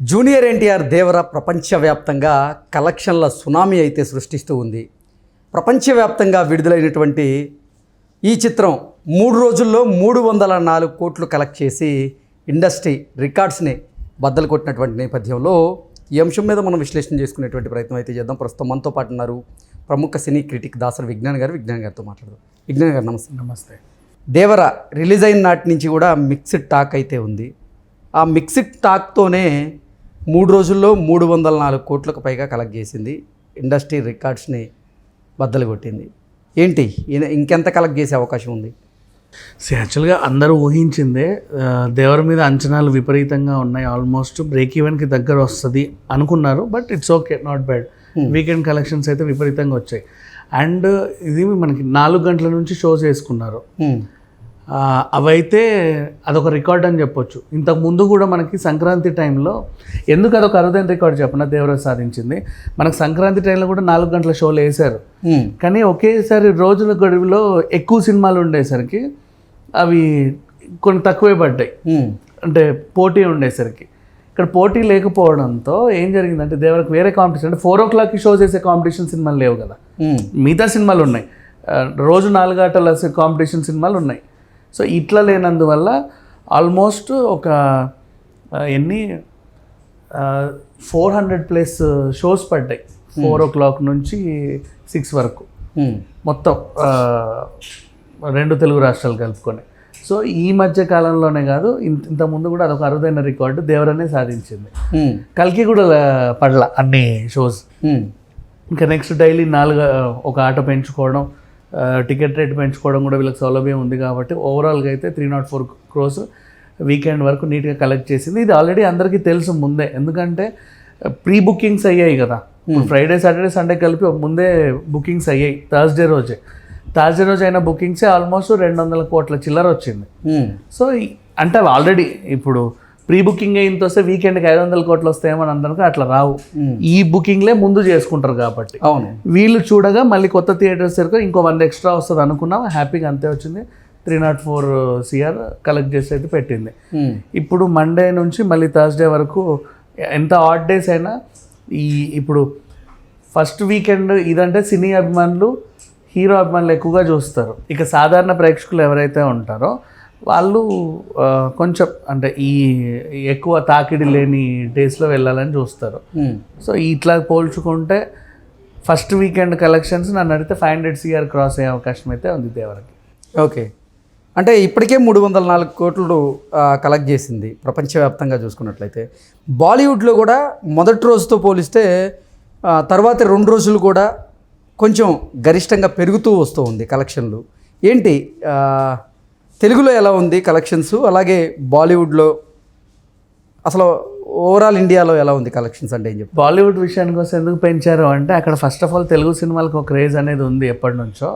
Junior NTR దేవర ప్రపంచవ్యాప్తంగా కలెక్షన్ల tsunami అయితే సృష్టిస్తూ ఉంది. ప్రపంచవ్యాప్తంగా విడుదలైనటువంటి ఈ చిత్రం మూడు రోజుల్లో మూడు వందల నాలుగు కోట్లు కలెక్ట్ చేసి ఇండస్ట్రీ రికార్డ్స్ని బద్దలు కొట్టినటువంటి నేపథ్యంలో ఈ అంశం మీద మనం విశ్లేషణ చేసుకునేటువంటి ప్రయత్నం అయితే చేద్దాం. ప్రస్తుతం మనతో పాటు ఉన్నారు ప్రముఖ సినీ క్రిటిక్ దాసరి విజ్ఞాన్ గారు. విజ్ఞాన్ గారితో మాట్లాడదాం. విజ్ఞాన్ గారు నమస్తే. నమస్తే. దేవర రిలీజ్ అయిన నాటి నుంచి కూడా మిక్స్డ్ టాక్ అయితే ఉంది. ఆ మిక్స్డ్ టాక్తోనే మూడు రోజుల్లో మూడు వందల నాలుగు కోట్లకు పైగా కలెక్ట్ చేసింది. ఇండస్ట్రీ రికార్డ్స్ని బద్దలు కొట్టింది ఏంటి ఇంకెంత కలెక్ట్ చేసే అవకాశం ఉంది? సో యాక్చువల్గా అందరూ ఊహించిందే దేవర మీద అంచనాలు విపరీతంగా ఉన్నాయి. ఆల్మోస్ట్ బ్రేక్ ఈవెన్కి దగ్గర వస్తుంది అనుకున్నారు but it's okay not bad. Weekend collections అయితే విపరీతంగా వచ్చాయి. అండ్ ఇది మనకి నాలుగు గంటల నుంచి షోస్ వేసుకున్నారు హ్మ్. ఆ, అవైతే అదొక రికార్డ్ అని చెప్పొచ్చు. ఇంతకు ముందు కూడా మనకి సంక్రాంతి టైంలో ఎందుకు అదొక అరుదైన రికార్డ్ చెప్పిన? దేవరాజ్ సాధించింది. మనకు సంక్రాంతి టైంలో కూడా నాలుగు గంటల షోలు వేశారు. కానీ ఒకేసారి రోజుల గడువులో ఎక్కువ సినిమాలు ఉండేసరికి అవి కొన్ని తక్కువే పడ్డాయి. అంటే పోటీ ఉండేసరికి. ఇక్కడ పోటీ లేకపోవడంతో ఏం జరిగిందంటే దేవరకు వేరే కాంపిటీషన్ అంటే ఫోర్ ఓ క్లాక్కి షో చేసే కాంపిటీషన్ సినిమాలు లేవు కదా. మిగతా సినిమాలు ఉన్నాయి. రోజు నాలుగు ఆటల కాంపిటీషన్ సినిమాలు ఉన్నాయి. సో ఇట్లా లేనందువల్ల ఆల్మోస్ట్ ఒక ఎన్ని ఫోర్ హండ్రెడ్ ప్లస్ షోస్ పడ్డాయి ఫోర్ ఓ క్లాక్ నుంచి సిక్స్ వరకు హ్మ్. మొత్తం రెండు తెలుగు రాష్ట్రాలు కలుపుకొని సో ఈ మధ్య కాలంలోనే కాదు ఇంత ముందు కూడా అదొక అరుదైన రికార్డు దేవరనే సాధించింది హ్మ్. కల్కి కూడా పడల అన్ని షోస్. ఇంకా నెక్స్ట్ డైలీ నాలుగు ఒక ఆట పెంచుకోవడం టికెట్ రేట్ పెంచుకోవడం కూడా వీళ్ళకి సౌలభ్యం ఉంది కాబట్టి ఓవరాల్గా అయితే three not four crores weekend వరకు నీట్గా కలెక్ట్ చేసింది. ఇది ఆల్రెడీ అందరికీ తెలుసు ముందే. ఎందుకంటే ప్రీ బుకింగ్స్ అయ్యాయి కదా. ఫ్రైడే సాటర్డే సండే కలిపి ముందే బుకింగ్స్ అయ్యాయి థర్స్డే రోజే. థర్స్డే రోజు అయిన బుకింగ్సే ఆల్మోస్ట్ రెండు వందల కోట్ల చిల్లర వచ్చింది. సో ఈ- అంటే ఆల్రెడీ ఇప్పుడు ప్రీ బుకింగ్ అయిన వస్తే వీకెండ్కి ఐదు వందల కోట్లు వస్తాయేమని అందరికీ అట్లా రావు. ఈ బుకింగ్లే ముందు చేసుకుంటారు కాబట్టి. అవును. వీళ్ళు చూడగా మళ్ళీ కొత్త థియేటర్స్ దగ్గర ఇంకో వంద ఎక్స్ట్రా వస్తుంది అనుకున్నాం హ్యాపీగా అంతే వచ్చింది. Three not four CR collect చేసి అయితే పెట్టింది. ఇప్పుడు మండే నుంచి మళ్ళీ థర్స్డే వరకు ఎంత ఆడ్ డేస్ అయినా ఈ ఇప్పుడు ఫస్ట్ వీకెండ్ ఇదంటే సినీ అభిమానులు హీరో అభిమానులు ఎక్కువగా చూస్తారు. ఇక సాధారణ ప్రేక్షకులు ఎవరైతే ఉంటారో వాళ్ళు కొంచెం అంటే ఈ ఎక్కువ తాకిడి లేని డేస్లో వెళ్ళాలని చూస్తారు. హ్మ్. సో ఇట్లా పోల్చుకుంటే ఫస్ట్ వీకెండ్ కలెక్షన్స్ నన్ను అడిగితే ఫైవ్ హండ్రెడ్ సిఆర్ క్రాస్ అయ్యే అవకాశం అయితే ఉంది దేవరకి. ఓకే అంటే ఇప్పటికే మూడు వందల నాలుగు కోట్లు కలెక్ట్ చేసింది ప్రపంచవ్యాప్తంగా చూసుకున్నట్లయితే. బాలీవుడ్లో కూడా మొదటి రోజుతో పోలిస్తే తర్వాత రెండు రోజులు కూడా కొంచెం గరిష్టంగా పెరుగుతూ వస్తూ ఉంది కలెక్షన్లు ఏంటి తెలుగులో ఎలా ఉంది కలెక్షన్స్ అలాగే బాలీవుడ్లో అసలు ఓవరాల్ ఇండియాలో ఎలా ఉంది కలెక్షన్స్ అంటే ఏం చెప్పు బాలీవుడ్ విషయానికి వస్తే ఎందుకు పెంచారు అంటే అక్కడ ఫస్ట్ ఆఫ్ ఆల్ తెలుగు సినిమాలకు ఒక క్రేజ్ అనేది ఉంది ఎప్పటి నుంచో.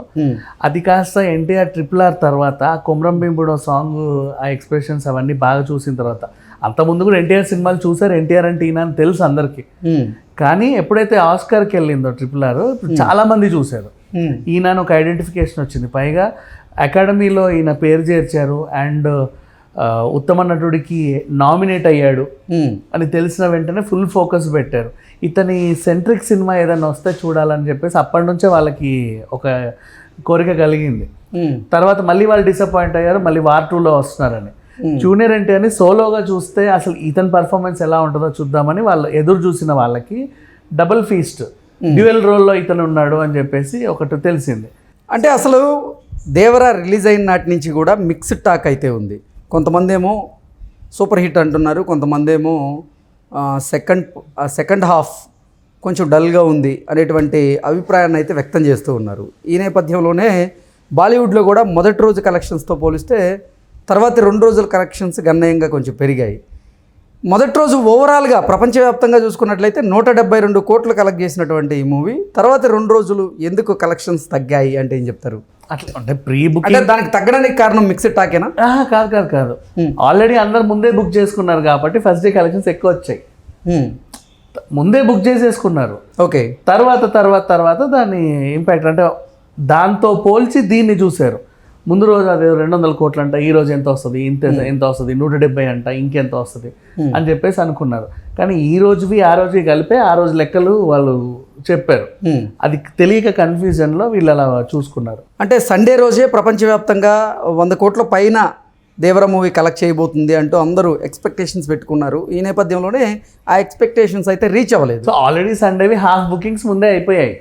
అది కాస్త ఎన్టీఆర్ ట్రిపుల్ ఆర్ తర్వాత కొమరం భీముడు సాంగ్ ఆ ఎక్స్ప్రెషన్స్ అవన్నీ బాగా చూసిన తర్వాత. అంతకుముందు కూడా ఎన్టీఆర్ సినిమాలు చూసారు ఎన్టీఆర్ అంటే ఈయన అని తెలుసు అందరికీ. కానీ ఎప్పుడైతే ఆస్కార్కి వెళ్ళిందో ట్రిపుల్ ఆర్ ఇప్పుడు చాలా మంది చూశారు. ఈయన ఒక ఐడెంటిఫికేషన్ వచ్చింది. పైగా అకాడమీలో ఈయన పేరు చేర్చారు అండ్ ఉత్తమ నటుడికి నామినేట్ అయ్యాడు. అని తెలిసిన వెంటనే ఫుల్ ఫోకస్ పెట్టారు. ఇతని సెంట్రిక్ సినిమా ఏదైనా వస్తే చూడాలని చెప్పేసి అప్పటి నుంచే వాళ్ళకి ఒక కోరిక కలిగింది. తర్వాత మళ్ళీ వాళ్ళు డిసప్పాయింట్ అయ్యారు మళ్ళీ వార్ టూలో వస్తున్నారని. జూనియర్ అంటే అని సోలోగా చూస్తే అసలు ఇతని పర్ఫార్మెన్స్ ఎలా ఉంటుందో చూద్దామని వాళ్ళు ఎదురు చూసిన వాళ్ళకి డబుల్ ఫీస్ట్ డ్యూయల్ రోల్లో ఇతను ఉన్నాడు అని చెప్పేసి ఒకటి తెలిసింది. అంటే అసలు దేవరా రిలీజ్ అయిన నాటి నుంచి కూడా మిక్స్డ్ టాక్ అయితే ఉంది. కొంతమంది ఏమో సూపర్ హిట్ అంటున్నారు కొంతమంది ఏమో సెకండ్ సెకండ్ హాఫ్ కొంచెం డల్గా ఉంది అనేటువంటి అభిప్రాయాన్ని అయితే వ్యక్తం చేస్తూ ఉన్నారు. ఈ నేపథ్యంలోనే బాలీవుడ్లో కూడా మొదటి రోజు కలెక్షన్స్తో పోలిస్తే తర్వాత రెండు రోజుల కలెక్షన్స్ గణనీయంగా కొంచెం పెరిగాయి. మొదటి రోజు ఓవరాల్గా ప్రపంచవ్యాప్తంగా చూసుకున్నట్లయితే నూట డెబ్బై రెండు కోట్లు కలెక్ట్ చేసినటువంటి ఈ మూవీ తర్వాత రెండు రోజులు ఎందుకు కలెక్షన్స్ తగ్గాయి అంటే ఏం చెప్తారు? అట్లా. అంటే ప్రీ బుక్ అంటే దానికి తగ్గడానికి కారణం మిక్స్డ్ టాకేనా కాదు కాదు కాదు. ఆల్రెడీ అందరు ముందే బుక్ చేసుకున్నారు కాబట్టి ఫస్ట్ డే కలెక్షన్స్ ఎక్కువ వచ్చాయి. ముందే బుక్ చేసేసుకున్నారు. ఓకే తర్వాత తర్వాత తర్వాత దాని ఇంపాక్ట్ అంటే దాంతో పోల్చి దీన్ని చూశారు. ముందు రోజు అది రెండు వందల కోట్లు అంట ఈ రోజు ఎంత వస్తుంది? ఇంత ఎంత వస్తుంది? నూట డెబ్బై అంట ఇంకెంత వస్తుంది? అని చెప్పేసి అనుకున్నారు. కానీ ఈ రోజువి ఆ రోజువి కలిపే ఆ రోజు లెక్కలు వాళ్ళు చెప్పారు. అది తెలియక కన్ఫ్యూజన్లో వీళ్ళు అలా చూసుకున్నారు. అంటే సండే రోజే ప్రపంచవ్యాప్తంగా వంద కోట్ల పైన దేవర మూవీ కలెక్ట్ చేయబోతుంది అంటూ అందరూ ఎక్స్పెక్టేషన్స్ పెట్టుకున్నారు. ఈ నేపథ్యంలోనే ఆ ఎక్స్పెక్టేషన్స్ అయితే రీచ్ అవ్వలేదు. సో ఆల్రెడీ సండేవి హాఫ్ బుకింగ్స్ ముందే అయిపోయాయి.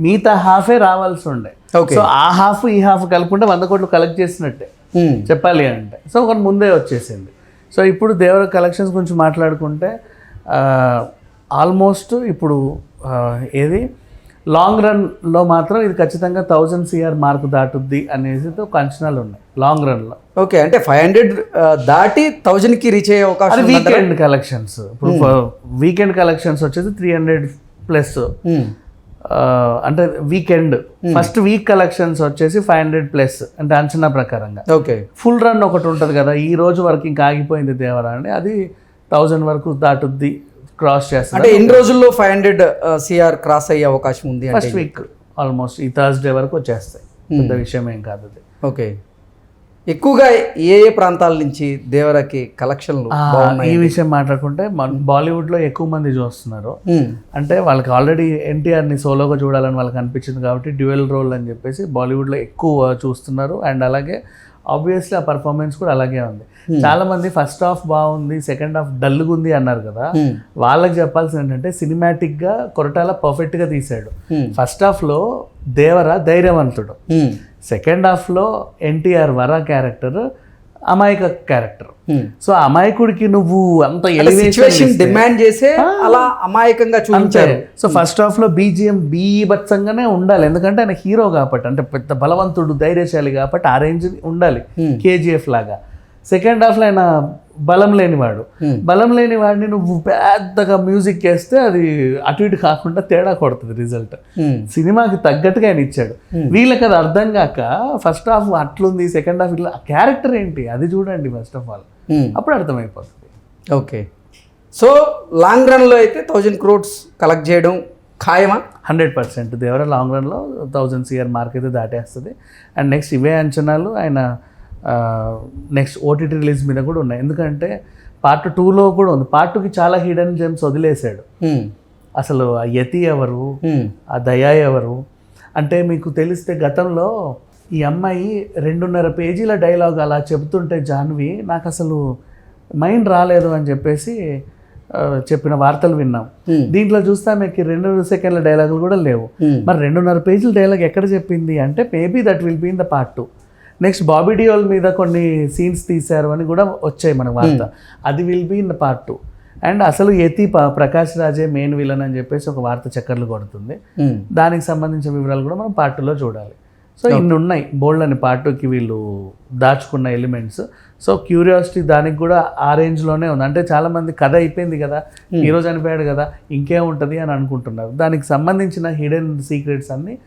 మిగతా హాఫే రావాల్సి ఉండే. సో ఆ హాఫ్ ఈ హాఫ్ కలుపుకుంటే వంద కోట్లు కలెక్ట్ చేసినట్టే. హ్మ్. చెప్పాలి అంటే. సో ఒక ముందే వచ్చేసింది. సో ఇప్పుడు దేవర కలెక్షన్స్ గురించి మాట్లాడుకుంటే ఆల్మోస్ట్ ఇప్పుడు ఏది? లాంగ్ రన్లో మాత్రం ఇది ఖచ్చితంగా థౌజండ్ సిఆర్ మార్క్ దాటుద్ది అనేసి ఒక అంచనాలు ఉన్నాయి లాంగ్ రన్లో ఓకే అంటే ఫైవ్ హండ్రెడ్ దాటి థౌజండ్కి రీచ్ అయ్యే అవకాశం వీకెండ్ కలెక్షన్స్ ఇప్పుడు వీకెండ్ కలెక్షన్స్ వచ్చేసి త్రీ హండ్రెడ్ ప్లస్. అంటే వీకెండ్ ఫస్ట్ వీక్ కలెక్షన్స్ వచ్చేసి ఫైవ్ హండ్రెడ్ ప్లస్ అంటే అంచనా ప్రకారంగా. ఓకే ఫుల్ రన్ ఒకటి ఉంటుంది కదా ఈ రోజు వరకు ఇంకా ఆగిపోయింది దేవరా అని అది థౌజండ్ వరకు దాటుద్ది క్రాస్ చేస్తుంది. అంటే ఎన్ని రోజుల్లో ఫైవ్ హండ్రెడ్ సిఆర్ క్రాస్ అయ్యే అవకాశం ఉంది ఫస్ట్ వీక్ ఆల్మోస్ట్ ఈ థర్స్డే వరకు వచ్చేస్తాయి. పెద్ద విషయం ఏం కాదు అది. ఓకే ఎక్కువగా ఏ ఏ ప్రాంతాల నుంచి దేవరకి కలెక్షన్లు ఈ విషయం మాట్లాడుకుంటే మన బాలీవుడ్లో ఎక్కువ మంది చూస్తున్నారు. అంటే వాళ్ళకి ఆల్రెడీ ఎన్టీఆర్ని సోలోగా చూడాలని వాళ్ళకి అనిపించింది కాబట్టి డ్యూయల్ రోల్ అని చెప్పేసి బాలీవుడ్లో ఎక్కువ చూస్తున్నారు. అండ్ అలాగే ఆబ్వియస్లీ ఆ పర్ఫార్మెన్స్ కూడా అలాగే ఉంది. చాలా మంది ఫస్ట్ హాఫ్ బాగుంది సెకండ్ హాఫ్ డల్గా ఉంది అన్నారు కదా. వాళ్ళకి చెప్పాల్సింది ఏంటంటే సినిమాటిక్గా కొరటాల పర్ఫెక్ట్గా తీశాడు. Hmm. ఫస్ట్ హాఫ్లో దేవర ధైర్యవంతుడు. సెకండ్ హాఫ్లో ఎన్టీఆర్ వర క్యారెక్టర్ అమాయక క్యారెక్టర్. సో అమాయకుడికి నువ్వు అంత ఎలివేషన్ డిమాండ్ చేసే అలా అమాయకంగా చూపించారు. సో ఫస్ట్ హాఫ్లో బీజిఎం బీభత్సంగానే ఉండాలి. ఎందుకంటే ఆయన హీరో కాబట్టి అంటే పెద్ద బలవంతుడు ధైర్యశాలి కాబట్టి ఆ రేంజ్ ఉండాలి. కేజీఎఫ్ లాగా. సెకండ్ హాఫ్లో ఆయన బలం లేనివాడు. బలం లేని వాడిని నువ్వు పెద్దగా మ్యూజిక్ వేస్తే అది అటు ఇటు కాకుండా తేడా కొడుతుంది రిజల్ట్. సినిమాకి తగ్గట్టుగా ఆయన ఇచ్చాడు. వీళ్ళకి అది అర్థం కాక ఫస్ట్ హాఫ్ అట్లుంది సెకండ్ హాఫ్ ఇట్లా. క్యారెక్టర్ ఏంటి? అది చూడండి ఫస్ట్ ఆఫ్ ఆల్. అప్పుడు అర్థమైపోతుంది. ఓకే. సో లాంగ్ రన్లో అయితే థౌజండ్ క్రోడ్స్ కలెక్ట్ చేయడం ఖాయమా? Hundred percent. దేవర లాంగ్ రన్లో థౌజండ్ సిఆర్ మార్క్ అయితే దాటేస్తుంది. అండ్ నెక్స్ట్ ఇవే అంచనాలు. ఆయన నెక్స్ట్ ఓటీటీ రిలీజ్ మీద కూడా ఉన్నాయి ఎందుకంటే పార్ట్ టూలో కూడా ఉంది పార్ట్ టూకి చాలా హిడెన్ జెమ్స్ వదిలేశాడు. అసలు ఆ యతి ఎవరు. ఆ దయా ఎవరు అంటే మీకు తెలిస్తే గతంలో ఈ అమ్మాయి రెండున్నర పేజీల డైలాగ్ అలా చెబుతుంటే జాన్వి నాకు అసలు మైండ్ రాలేదు అని చెప్పేసి చెప్పిన వార్తలు విన్నాం. దీంట్లో చూస్తే ఆమెకి రెండు సెకండ్ల డైలాగులు కూడా లేవు. మరి రెండున్నర పేజీల డైలాగ్ ఎక్కడ చెప్పింది అంటే maybe that will be in the part two next Bobby Deol మీద కొన్ని సీన్స్ తీశారు అని కూడా వచ్చాయి మన వార్త. అది will be in part two and అసలు యతి ప- ప్రకాష్ రాజే మెయిన్ విలన్ అని చెప్పేసి ఒక వార్త చక్కర్లు కొడుతుంది. హ్మ్. దానికి సంబంధించిన వివరాలు కూడా మనం పార్ట్ టూలో చూడాలి. సో ఇన్ని ఉన్నాయి. బోల్డ్ అని పార్ట్ టూకి వీళ్ళు దాచుకున్న ఎలిమెంట్స్ సో క్యూరియాసిటీ దానికి కూడా ఆ రేంజ్లోనే ఉంది. అంటే చాలామంది కథ అయిపోయింది కదా. హీరో చనిపోయాడు కదా. ఇంకేముంటుంది అని అనుకుంటున్నారు. దానికి సంబంధించిన హిడెన్ సీక్రెట్స్ అన్నీ